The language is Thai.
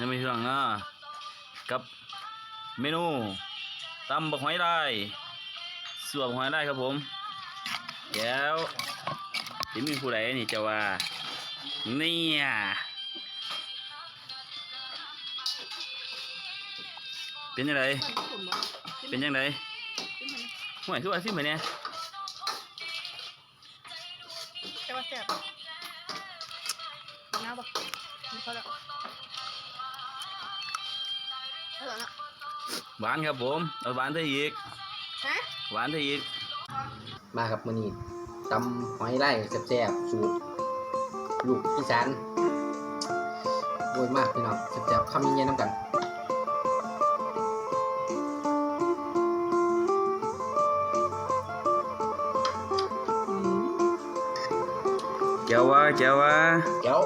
นี่ไม่เรื่องนะกับเมนูตำบักหอยลายสวบหอยลายครับผมเดี๋ยวทีมีผู้ใดนี่จะว่าเนี่ยเป็นยังไงเป็นยังไงห่วยคือว่าสิเหมือนเนี่ยใช่ว่าแซ่บน้าบอกมีเขาแล้ว หร่ละหวานครับผมเอาหวานเท่าอีกฮะหวานเท่าอีกมาครับมื้อนี้ตำหอยไร่แซ่บๆสูตรลูกอีสานโวยมากพี่น้องแซ่บๆคำเย็นๆน้ำกันเจ้าว่าเจ้าว่าเดี๋ยว